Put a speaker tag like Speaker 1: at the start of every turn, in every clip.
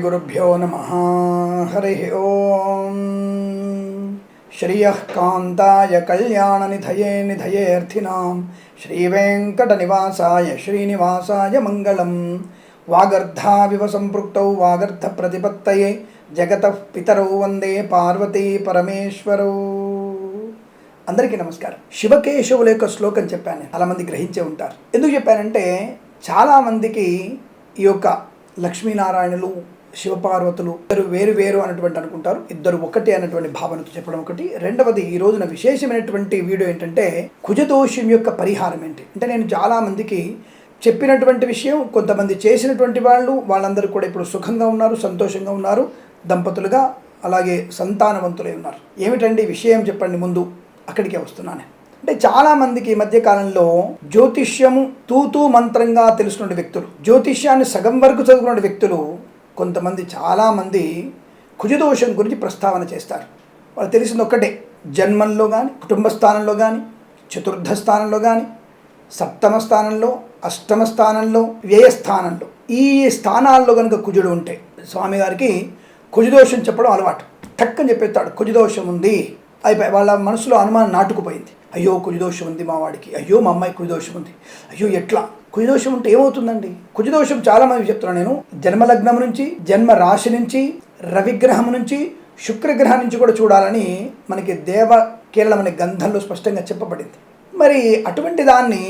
Speaker 1: श्रीगुरुभ्यो नमः हरिः ॐ श्रियः कान्ताय कल्याणनिधये निधयेऽर्थिनां श्रीवेङ्कटनिवासाय श्रीनिवासाय मङ्गलं वागर्धाविव सम्पृक्तौ वागर्धप्रतिपत्तये జగతః పితరౌ వందే పార్వతీ పరమేశ్వరౌ అందరికీ నమస్కారం శివకేశవుల యొక్క శ్లోకం చెప్పాను చాలా మంది గ్రహించే ఉంటారు ఎందుకు చెప్పానంటే చాలా మందికి ఈ యొక్క లక్ష్మీనారాయణులు శివపార్వతులు ఇద్దరు వేరు వేరు అన్నటువంటి అనుకుంటారు. ఇద్దరు ఒకటి అన్నటువంటి భావనతో చెప్పడం ఒకటి. రెండవది ఈ రోజున విశేషమైనటువంటి వీడియో ఏంటంటే కుజదోషం యొక్క పరిహారం ఏంటి? అంటే నేను చాలామందికి చెప్పినటువంటి విషయం కొంతమంది చేసినటువంటి వాళ్ళు వాళ్ళందరూ కూడా ఇప్పుడు సుఖంగా ఉన్నారు సంతోషంగా ఉన్నారు దంపతులుగా అలాగే సంతానవంతులై ఉన్నారు. ఏమిటండి విషయం చెప్పండి ముందు. అక్కడికే వస్తున్నాను. అంటే చాలామందికి ఈ మధ్య కాలంలో జ్యోతిష్యము తూతూ మంత్రంగా తెలుసుకున్న వ్యక్తులు జ్యోతిష్యాన్ని సగం వరకు చదువుకున్న వ్యక్తులు కొంతమంది చాలామంది కుజదోషం గురించి ప్రస్తావన చేస్తారు. వాళ్ళు తెలిసింది ఒక్కటే జన్మంలో కానీ కుటుంబ స్థానంలో కానీ చతుర్థ స్థానంలో కానీ సప్తమ స్థానంలో అష్టమ స్థానంలో వ్యయ స్థానంలో. ఈ స్థానాల్లో కనుక కుజుడు ఉంటే స్వామివారికి కుజదోషం చెప్పడం అలవాటు. టక్కని చెప్పేస్తాడు కుజదోషం ఉంది. అయిపోయి వాళ్ళ మనసులో అనుమానం నాటుకుపోయింది. అయ్యో కుజదోషం ఉంది మా వాడికి. అయ్యో మా అమ్మాయి కుజదోషం ఉంది. అయ్యో ఎట్లా? కుజదోషం ఉంటే ఏమవుతుందండి? కుజదోషం చాలా మంది చెప్తున్నాను నేను. జన్మలగ్నం నుంచి జన్మ రాశి నుంచి రవిగ్రహం నుంచి శుక్రగ్రహం నుంచి కూడా చూడాలని మనకి దేవ కేరళం అనే గంధంలో స్పష్టంగా చెప్పబడింది. మరి అటువంటి దాన్ని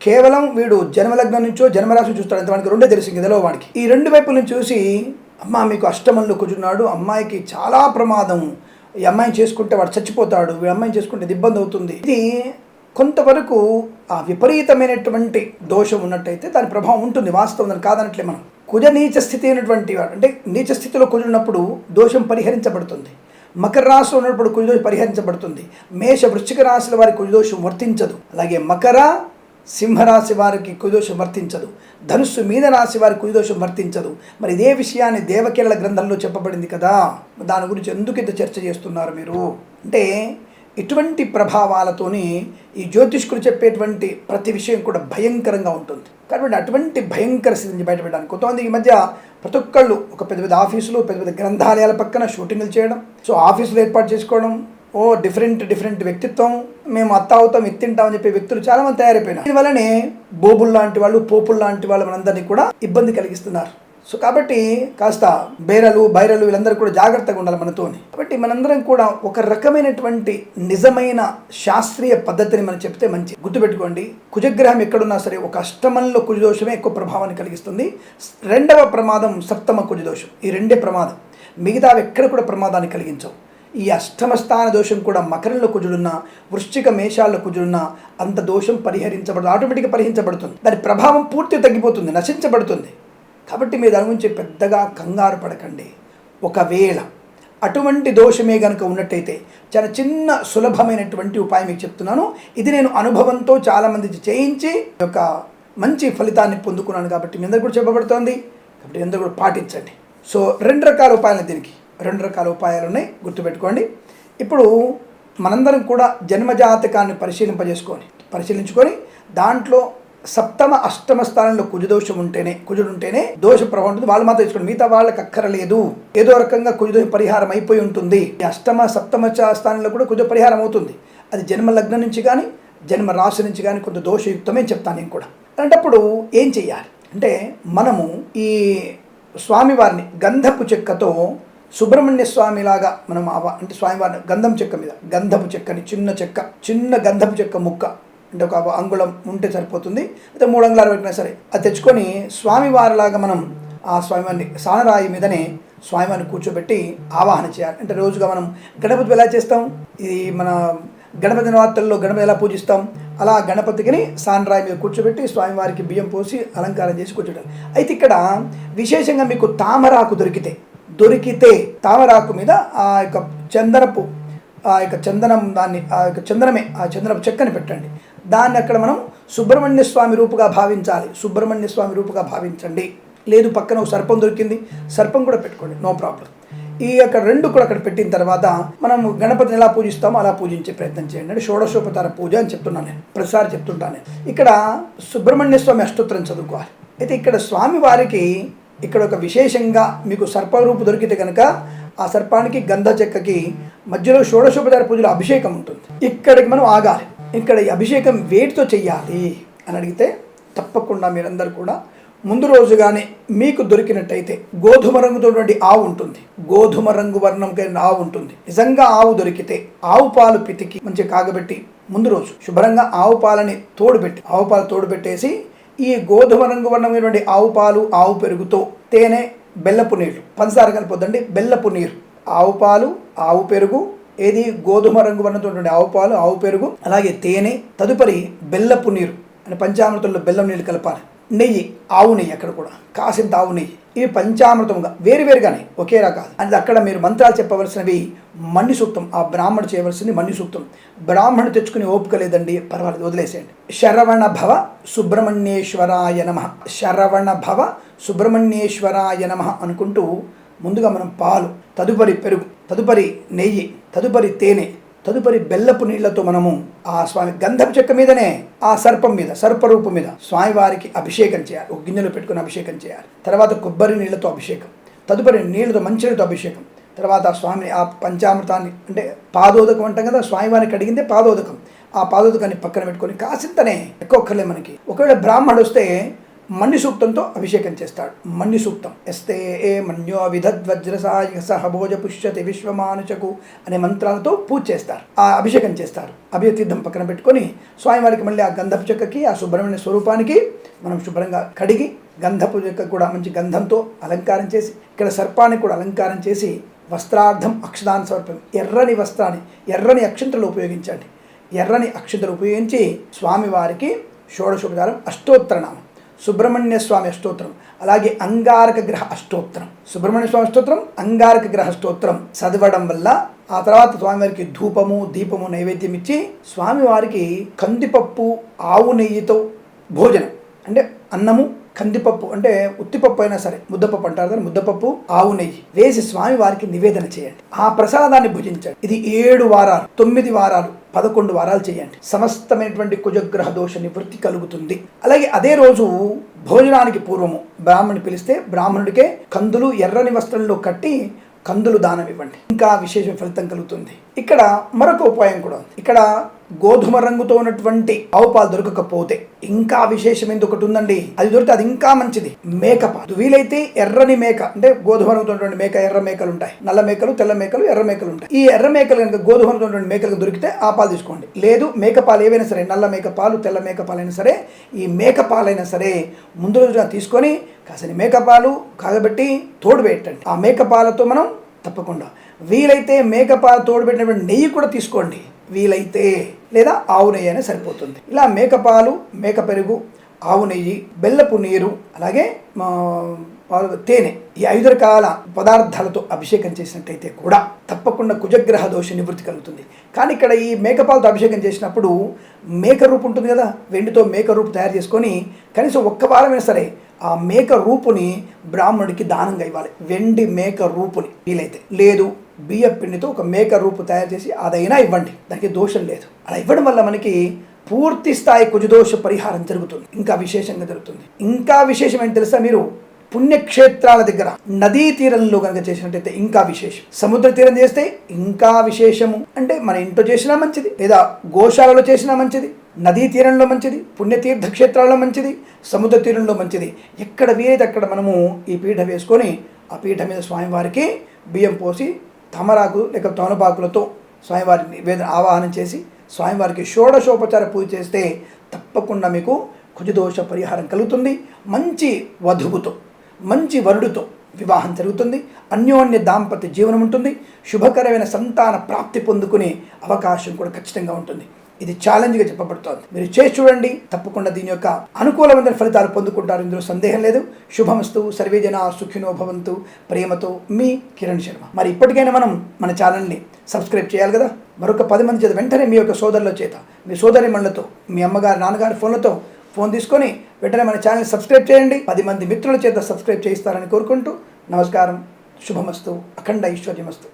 Speaker 1: కేవలం వీడు జన్మలగ్నం నుంచో జన్మరాశి చూస్తాడు అంత వాడికి రెండే తెలిసింది ఇదిలో వాడికి. ఈ రెండు వైపుల నుంచి చూసి అమ్మ మీకు అష్టమంలో కుజున్నాడు అమ్మాయికి చాలా ప్రమాదం. ఈ అమ్మాయిని చేసుకుంటే వాడు చచ్చిపోతాడు ఈ అమ్మాయిని చేసుకుంటే ఇబ్బంది అవుతుంది. ఇది కొంతవరకు ఆ విపరీతమైనటువంటి దోషం ఉన్నట్టయితే దాని ప్రభావం ఉంటుంది వాస్తవం కాదనట్లే మనం. కుజ నీచ స్థితి అయినటువంటి వాడు అంటే నీచ స్థితిలో కుజున్నప్పుడు దోషం పరిహరించబడుతుంది. మకర రాశిలో ఉన్నప్పుడు కుజదోషం పరిహరించబడుతుంది. మేష వృశ్చిక రాశుల వారికి కుజదోషం వర్తించదు. అలాగే మకర సింహరాశి వారికి కుదోషం వర్తించదు. ధనుస్సు మీన రాశి వారి కుదోషం వర్తించదు. మరి ఇదే విషయాన్ని దేవకేళ గ్రంథంలో చెప్పబడింది కదా. దాని గురించి ఎందుకు ఇంత చర్చ చేస్తున్నారు మీరు? అంటే ఇటువంటి ప్రభావాలతోనే ఈ జ్యోతిష్కులు చెప్పేటువంటి ప్రతి విషయం కూడా భయంకరంగా ఉంటుంది. కాబట్టి అటువంటి భయంకర స్థితి నుంచి బయటపడడానికి కొంతమంది ఈ మధ్య ప్రతి ఒక్కళ్ళు ఒక పెద్ద పెద్ద ఆఫీసులు పెద్ద పెద్ద గ్రంథాలయాల పక్కన షూటింగ్లు చేయడం సో ఆఫీసులు ఏర్పాటు చేసుకోవడం ఓ డిఫరెంట్ డిఫరెంట్ వ్యక్తిత్వం మేము అత్త అవుతాం ఎత్తింటాం అని చెప్పే వ్యక్తులు చాలామంది తయారైపోయినారు. దీనివల్లనే బోబుల్ లాంటి వాళ్ళు పోపుల్ లాంటి వాళ్ళు మనందరినీ కూడా ఇబ్బంది కలిగిస్తున్నారు. సో కాబట్టి కాస్త బేరలు బైరలు వీళ్ళందరూ కూడా జాగ్రత్తగా ఉండాలి మనతోని. కాబట్టి మనందరం కూడా ఒక రకమైనటువంటి నిజమైన శాస్త్రీయ పద్ధతిని మనం చెప్తే మంచి గుర్తుపెట్టుకోండి కుజగ్రహం ఎక్కడున్నా సరే ఒక అష్టమంలో కుజదోషమే ఎక్కువ ప్రభావాన్ని కలిగిస్తుంది. రెండవ ప్రమాదం సప్తమ కుజదోషం. ఈ రెండే ప్రమాదం. మిగతా ఎక్కడ కూడా ప్రమాదాన్ని కలిగించవు. ఈ అష్టమ స్థాన దోషం కూడా మకరంలో కుజుడున్న వృశ్చిక మేషాల్లో కుజుడున్న అంత దోషం పరిహరించబడుతుంది ఆటోమేటిక్గా పరిహరించబడుతుంది దాని ప్రభావం పూర్తిగా తగ్గిపోతుంది నశించబడుతుంది. కాబట్టి మీ దాని గురించి పెద్దగా కంగారు పడకండి. ఒకవేళ అటువంటి దోషమే కనుక ఉన్నట్టయితే చాలా చిన్న సులభమైనటువంటి ఉపాయం మీకు చెప్తున్నాను. ఇది నేను అనుభవంతో చాలామంది చేయించి ఒక మంచి ఫలితాన్ని పొందుకున్నాను కాబట్టి మీ అందరు కూడా చెప్పబడుతోంది. కాబట్టి అందరూ కూడా పాటించండి. సో రెండు రకాల ఉపాయాలు దీనికి. రెండు రకాల ఉపాయాలు ఉన్నాయి. గుర్తుపెట్టుకోండి. ఇప్పుడు మనందరం కూడా జన్మజాతకాన్ని పరిశీలింపజేసుకొని పరిశీలించుకొని దాంట్లో సప్తమ అష్టమ స్థానంలో కుజదోషం ఉంటేనే కుజుడు ఉంటేనే దోష ప్రభావం ఉంటుంది. వాళ్ళు మాత్రం తెచ్చుకోండి మిగతా వాళ్ళకి అక్కరలేదు. ఏదో రకంగా కుజదోష పరిహారం అయిపోయి ఉంటుంది అష్టమ సప్తమ స్థానంలో కూడా కుజ పరిహారం అవుతుంది అది జన్మ లగ్నం నుంచి కానీ జన్మ రాశి నుంచి కానీ కొంత దోషయుక్తమే చెప్తాను నేను కూడా. అలాంటప్పుడు ఏం చెయ్యాలి? అంటే మనము ఈ స్వామివారిని గంధపు చెక్కతో సుబ్రహ్మణ్య స్వామిలాగా మనం ఆవ- అంటే స్వామివారిని గంధం చెక్క మీద గంధపు చెక్కని చిన్న చెక్క చిన్న గంధపు చెక్క ముక్క అంటే ఒక అంగుళం ఉంటే సరిపోతుంది అయితే మూడు అంగుళాలు పెట్టినా సరే. అది తెచ్చుకొని స్వామివారిలాగా మనం ఆ స్వామివారిని సానరాయి మీదనే స్వామివారిని కూర్చోబెట్టి ఆవాహన చేయాలి. అంటే రోజుగా మనం గణపతి ఎలా చేస్తాం? ఇది మన గణపతి నవరాత్రుల్లో గణపతి ఎలా పూజిస్తాం? అలా గణపతికిని సాన్రాయి మీద కూర్చోబెట్టి స్వామివారికి బియ్యం పోసి అలంకారం చేసి కూర్చోబెట్టాలి. అయితే ఇక్కడ విశేషంగా మీకు తామరాకు దొరికితే దొరికితే తామరాకు మీద ఆ యొక్క చందనపు ఆ యొక్క చందనం దాన్ని ఆ యొక్క చందనమే ఆ చందనపు చెక్కని పెట్టండి. దాన్ని అక్కడ మనం సుబ్రహ్మణ్య స్వామి రూపుగా భావించాలి. సుబ్రహ్మణ్య స్వామి రూపుగా భావించండి. లేదు పక్కన ఒక సర్పం దొరికింది. సర్పం కూడా పెట్టుకోండి. No problem. ఈ యొక్క రెండు కూడా అక్కడ పెట్టిన తర్వాత మనం గణపతిని ఎలా పూజిస్తామో అలా పూజించే ప్రయత్నం చేయండి. అంటే షోడశోపతార పూజ అని చెప్తున్నాను నేను. ప్రతిసారి చెప్తుంటాను నేను. ఇక్కడ సుబ్రహ్మణ్య స్వామి అష్టోత్తరం చదువుకోవాలి. అయితే ఇక్కడ స్వామి వారికి ఇక్కడ ఒక విశేషంగా మీకు సర్పరూపు దొరికితే కనుక ఆ సర్పానికి గంధ చెక్కకి మధ్యలో షోడశోపచార పూజలో అభిషేకం ఉంటుంది. ఇక్కడికి మనం ఆగాలి. ఇక్కడ ఈ అభిషేకం వేటితో చెయ్యాలి అని అడిగితే తప్పకుండా మీరందరూ కూడా ముందు రోజుగానే మీకు దొరికినట్టయితే గోధుమ రంగుతోటువంటి ఆవు ఉంటుంది. గోధుమ రంగు వర్ణం కలిగిన ఆవు ఉంటుంది. నిజంగా ఆవు దొరికితే ఆవు పాలు పితికి మంచిగా కాగబెట్టి ముందు రోజు శుభ్రంగా ఆవు పాలని తోడుపెట్టి ఆవు పాలు తోడుపెట్టేసి ఈ గోధుమ రంగు వర్ణమైనటువంటి ఆవు పాలు ఆవు పెరుగుతో తేనె బెల్లపు నీళ్ళు పంచదార కలిపొద్దండి బెల్లపు నీరు. ఆవు పాలు ఆవు పెరుగు ఏది? గోధుమ రంగు వర్ణంతో ఆవు పాలు ఆవు పెరుగు అలాగే తేనె తదుపరి బెల్లపు నీరు అంటే పంచామృతంలో బెల్లం నీళ్ళు కలపాలి. నెయ్యి ఆవు నెయ్యి అక్కడ కూడా. కాసింత ఆవు నెయ్యి. ఇవి పంచామృతంగా వేరువేరుగానే ఒకే రకాలు. అది అక్కడ మీరు మంత్రాలు చెప్పవలసినవి మణి సూక్తం. ఆ బ్రాహ్మణుడు చేయవలసింది మణి సూక్తం. బ్రాహ్మణుడు తెచ్చుకునే ఓపిక లేదండి పర్వాలేదు వదిలేసేయండి. శరవణ భవ సుబ్రహ్మణ్యేశ్వరాయ నమ. శరవణ భవ సుబ్రహ్మణ్యేశ్వరాయ నమ అనుకుంటూ ముందుగా మనం పాలు తదుపరి పెరుగు తదుపరి నెయ్యి తదుపరి తేనె తదుపరి బెల్లపు నీళ్ళతో మనము ఆ స్వామి గంధపు చెక్క మీదనే ఆ సర్పం మీద సర్పరూపం మీద స్వామివారికి అభిషేకం చేయాలి. ఒక గిన్నెలో పెట్టుకుని అభిషేకం చేయాలి. తర్వాత కొబ్బరి నీళ్ళతో అభిషేకం తదుపరి నీళ్ళతో మంచినీళ్ళతో అభిషేకం తర్వాత ఆ స్వామిని ఆ పంచామృతాన్ని అంటే పాదోదకం అంటాం కదా స్వామివారికి అడిగిందే పాదోదకం. ఆ పాదోదకాన్ని పక్కన పెట్టుకొని కాసింతనే ఎక్కువ మనకి. ఒకవేళ బ్రాహ్మణుడు వస్తే మణి సూక్తంతో అభిషేకం చేస్తాడు. మణి సూక్తం. ఎస్తే ఏ మన్యో విధద్వజ్రసాయ సహభోజ పుష్యతి విశ్వమానుచకు అనే మంత్రాలతో పూజ చేస్తారు. ఆ అభిషేకం చేస్తారు. అభితీర్థం పక్కన పెట్టుకొని స్వామివారికి మళ్ళీ ఆ గంధపు చెక్కకి ఆ శుభ్రమైన స్వరూపానికి మనం శుభ్రంగా కడిగి గంధపు చెక్క కూడా మంచి గంధంతో అలంకారం చేసి ఇక్కడ సర్పానికి కూడా అలంకారం చేసి వస్త్రార్థం అక్షదాన్ సమర్పం ఎర్రని వస్త్రాన్ని ఎర్రని అక్షంతలు ఉపయోగించండి. ఎర్రని అక్షంతలు ఉపయోగించి స్వామివారికి షోడశోపచారం అష్టోత్తరనామం సుబ్రహ్మణ్య స్వామి అష్టోత్తరం. అలాగే అంగారక గ్రహ అష్టోత్తరం. సుబ్రహ్మణ్య స్వామి అష్టోత్తరం అంగారక గ్రహ అష్టోత్తరం చదవడం వల్ల ఆ తర్వాత స్వామివారికి ధూపము దీపము నైవేద్యం ఇచ్చి స్వామివారికి కందిపప్పు ఆవు నెయ్యితో భోజనం. అంటే అన్నము కందిపప్పు అంటే ఉత్తిపప్పు అయినా సరే ముద్దపప్పు అంటారు కదా ముద్దపప్పు ఆవు నెయ్యి వేసి స్వామి వారికి నివేదన చేయండి. ఆ ప్రసాదాన్ని భుజించండి. ఇది ఏడు వారాలు తొమ్మిది వారాలు పదకొండు వారాలు చేయండి. సమస్తమైనటువంటి కుజగ్రహ దోష నివృత్తి కలుగుతుంది. అలాగే అదే రోజు భోజనానికి పూర్వము బ్రాహ్మణుని పిలిస్తే బ్రాహ్మణుడికే కందులు ఎర్రని వస్త్రంలో కట్టి కందులు దానం ఇవ్వండి. ఇంకా విశేష ఫలితం కలుగుతుంది. ఇక్కడ మరొక ఉపాయం కూడా ఉంది. ఇక్కడ గోధుమ రంగుతో ఉన్నటువంటి ఆవు పాలు దొరకకపోతే ఇంకా విశేషం ఎందుకు ఒకటి ఉందండి? అది దొరికితే అది ఇంకా మంచిది. మేక పాలు. వీలైతే ఎర్రని మేక అంటే గోధుమ రంగుతో ఉన్నటువంటి మేక ఎర్ర మేకలు ఉంటాయి. నల్ల మేకలు తెల్ల మేకలు ఎర్ర మేకలు ఉంటాయి. ఈ ఎర్ర మేకలు కనుక గోధుమ రంగుతో ఉన్నటువంటి మేకలు దొరికితే ఆ పాలు తీసుకోండి. లేదు మేక పాలు ఏవైనా సరే నల్ల మేక పాలు తెల్ల మేక పాలైనా సరే ఈ మేక పాలైనా సరే ముందు రోజున తీసుకొని కాసిన మేక పాలు కాగబెట్టి తోడు పెట్టండి. ఆ మేక పాలతో మనం తప్పకుండా. వీలైతే మేకపాలు తోడు పెట్టినటువంటి నెయ్యి కూడా తీసుకోండి. వీలైతే లేదా ఆవు నెయ్యి అనేది సరిపోతుంది. ఇలా మేకపాలు మేక పెరుగు ఆవు నెయ్యి బెల్లపు నీరు అలాగే వాళ్ళు తేనె ఈ ఐదు రకాల పదార్థాలతో అభిషేకం చేసినట్టయితే కూడా తప్పకుండా కుజగ్రహ దోష నివృత్తి కలుగుతుంది. కానీ ఇక్కడ ఈ మేకపాలతో అభిషేకం చేసినప్పుడు మేక రూపు ఉంటుంది కదా వెండితో మేక రూపు తయారు చేసుకొని కనీసం ఒక్క వారమైనా సరే ఆ మేక రూపుని బ్రాహ్మణుడికి దానంగా ఇవ్వాలి. వెండి మేక రూపుని వీలైతే. లేదు బియ్య పిండితో ఒక మేక రూపు తయారు చేసి అదైనా ఇవ్వండి. దానికి దోషం లేదు. అలా ఇవ్వడం వల్ల మనకి పూర్తి స్థాయి కుజదోష పరిహారం జరుగుతుంది. ఇంకా విశేషంగా జరుగుతుంది. ఇంకా విశేషం ఏంటి తెలుసా మీరు? పుణ్యక్షేత్రాల దగ్గర నదీ తీరంలో కనుక చేసినట్టయితే ఇంకా విశేషం. సముద్ర తీరం చేస్తే ఇంకా విశేషము. అంటే మన ఇంట్లో చేసినా మంచిది లేదా గోశాలలో చేసినా మంచిది నదీ తీరంలో మంచిది పుణ్యతీర్థ క్షేత్రాల్లో మంచిది సముద్ర తీరంలో మంచిది. ఎక్కడ వీలైతే అక్కడ మనము ఈ పీఠ వేసుకొని ఆ పీఠ మీద స్వామివారికి బియ్యం పోసి తమరాకు లేక తోనపాకులతో స్వామివారిని నివేదన ఆవాహనం చేసి స్వామివారికి షోడశోపచార పూజ చేస్తే తప్పకుండా మీకు కుజదోష పరిహారం కలుగుతుంది. మంచి వధువుతో. మంచి వరుడితో వివాహం జరుగుతుంది. అన్యోన్య దాంపత్య జీవనం ఉంటుంది. శుభకరమైన సంతాన ప్రాప్తి పొందుకునే అవకాశం కూడా ఖచ్చితంగా ఉంటుంది. ఇది ఛాలెంజ్గా చెప్పబడుతోంది. మీరు చేసి చూడండి. తప్పకుండా దీని యొక్క అనుకూలమైన ఫలితాలు పొందుకుంటారు. ఇందులో సందేహం లేదు. శుభమస్తు. సర్వే జన సుఖినో భవంతు. ప్రేమతో మీ కిరణ్ శర్మ. మరి ఇప్పటికైనా మనం మన ఛానల్ని సబ్స్క్రైబ్ చేయాలి కదా? మరొక పది మంది చేత వెంటనే మీ యొక్క సోదరుల చేత మీ సోదరి మళ్ళతో మీ అమ్మగారి నాన్నగారి ఫోన్లతో ఫోన్ తీసుకొని వెంటనే మన ఛానల్ సబ్స్క్రైబ్ చేయండి. పది మంది మిత్రుల చేత సబ్స్క్రైబ్ చేయిస్తారని కోరుకుంటూ నమస్కారం. శుభమస్తు. అఖండ ఐశ్వర్యమస్తు.